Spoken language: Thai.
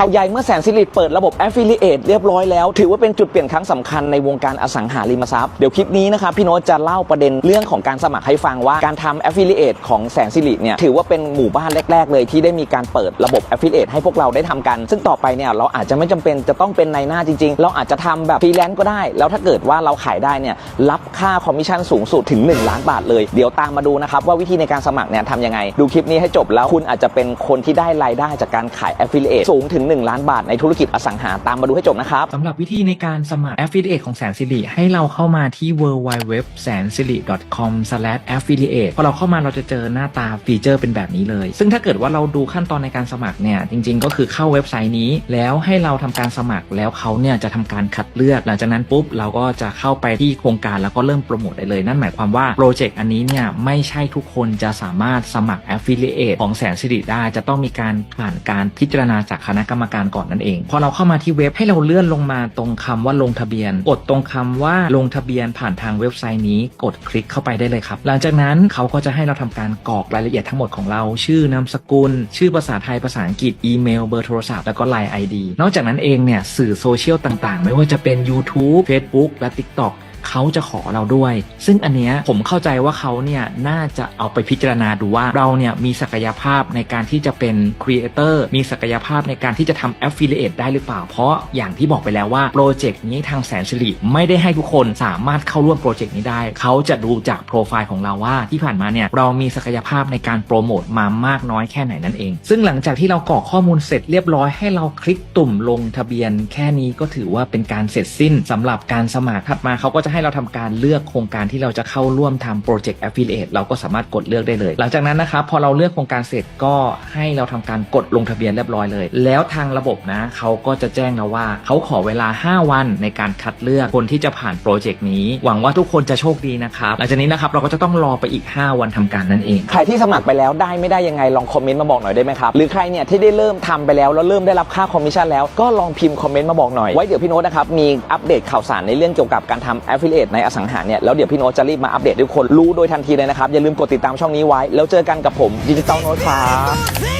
ข่าวใหญ่เมื่อแสนสิริเปิดระบบ Affiliate เรียบร้อยแล้ว ถือว่าเป็นจุดเปลี่ยนครั้งสำคัญในวงการอสังหาริมทรัพย์ เดี๋ยวคลิปนี้นะครับ พี่โน้ตจะเล่าประเด็นเรื่องของการสมัครให้ฟังว่าการทำ Affiliate ของแสนสิริเนี่ย ถือว่าเป็นหมู่บ้านแรก ๆ เลยที่ได้มีการเปิดระบบ Affiliate ให้พวกเราได้ทำกัน ซึ่งต่อไปเนี่ยเราอาจจะไม่จำเป็นจะต้องเป็นในหน้าจริง ๆ เราอาจจะทำแบบฟรีแลนซ์ก็ได้ แล้วถ้าเกิดว่าเราขายได้เนี่ยรับค่าคอมมิชชั่นสูงสุดถึง 1 ล้านบาทเลยเดี๋ยวตามมาดูนะครับว่าวิธีในการสมัครเนี่ยทำยังไงดูคลิปนี้ให้จบแล้วคุณอาจจะเป็นคนที่ได้รายได้จากการขาย Affiliate สูงถึง1 ล้านบาทในธุรกิจอสังหาตามมาดูให้จบนะครับสำหรับวิธีในการสมัคร Affiliate ของแสนสิริให้เราเข้ามาที่ w w w แสนสิริ com affiliate พอเราเข้ามาเราจะเจอหน้าตาฟีเจอร์เป็นแบบนี้เลย ซึ่งถ้าเกิดว่าเราดูขั้นตอนในการสมัครเนี่ยจริง ๆ ก็คือเข้าเว็บไซต์นี้ แล้วให้เราทำการสมัครแล้วเขาเนี่ยจะทำการคัดเลือก หลังจากนั้นปุ๊บเราก็จะเข้าไปที่โครงการแล้วก็เริ่มโปรโมทได้เลย นั่นหมายความว่าโปรเจกต์อันนี้เนี่ยไม่ใช่ทุกคนจะสามารถสมัคร Affiliate ของแสนสิริได้จะต้องมีการผ่านการพิจารณาจากคณะกรรมการก่อนนั่นเอง พอเราเข้ามาที่เว็บให้เราเลื่อนลงมาตรงคำว่าลงทะเบียน กดตรงคำว่าลงทะเบียนผ่านทางเว็บไซต์นี้ กดคลิกเข้าไปได้เลยครับ หลังจากนั้นเขาก็จะให้เราทำการกรอกรายละเอียดทั้งหมดของเรา ชื่อนามสกุล ชื่อภาษาไทยภาษาอังกฤษอีเมลเบอร์โทรศัพท์แล้วก็ Line ID นอกจากนั้นเองเนี่ยสื่อโซเชียลต่างๆ ไม่ว่าจะเป็น YouTube Facebook และ TikTok เขาจะขอเราด้วย ซึ่งอันเนี้ยผมเข้าใจว่าเขาเนี่ยน่าจะเอาไปพิจารณาดูว่าเราเนี่ยมีศักยภาพในการที่จะเป็นครีเอเตอร์มีศักยภาพในการที่จะทำ Affiliate ได้หรือเปล่า เพราะอย่างที่บอกไปแล้วว่าโปรเจกต์นี้ทางแสนสิริไม่ได้ให้ทุกคนสามารถเข้าร่วมโปรเจกต์นี้ได้ เขาจะดูจากโปรไฟล์ของเราว่าที่ผ่านมาเนี่ยเรามีศักยภาพในการโปรโมทมามากน้อยแค่ไหนนั่นเอง ซึ่งหลังจากที่เรากรอกข้อมูลเสร็จเรียบร้อยให้เราคลิกตุ่มลงทะเบียน แค่นี้ก็ถือว่าเป็นการเสร็จสิ้นสำหรับการสมัครถัดมาเขาก็จะให้เราเราทำการเลือกโครงการที่เราจะเข้าร่วมทำโปรเจกต์ Affiliate เราก็สามารถกดเลือกได้เลย หลังจากนั้นนะครับพอเราเลือกโครงการเสร็จก็ให้เราทำการกดลงทะเบียนเรียบร้อยเลย แล้วทางระบบนะเขาก็จะแจ้งเราว่าเขาขอเวลา 5 วันในการคัดเลือกคนที่จะผ่านโปรเจกต์นี้ หวังว่าทุกคนจะโชคดีนะครับหลังจากนี้นะครับเราก็จะต้องรอไปอีก 5 วันทำการนั่นเอง ใครที่สมัครไปแล้วได้ไม่ได้ยังไงลองคอมเมนต์มาบอกหน่อยได้ไหมครับหรือใครเนี่ยที่ได้เริ่มทำไปแล้วแล้วเริ่มได้รับค่าคอมมิชชั่นแล้วก็ลองพิมพ์คอมเมนต์มาบอกหน่อยไว้เดี๋ยวพี่โน้ตนะครับมีอัปเดตข่าวสารในเรื่องเกี่ยวกับการทำ l i a t e ในอสังหาเนี่ยแล้วเดี๋ยวพี่โน้ตจะรีบมาอัปเดตให้ทุกคนรู้โดยทันทีเลยนะครับ อย่าลืมกดติดตามช่องนี้ไว้ แล้วเจอกันกับผมดิจิตอลโน้ตครับ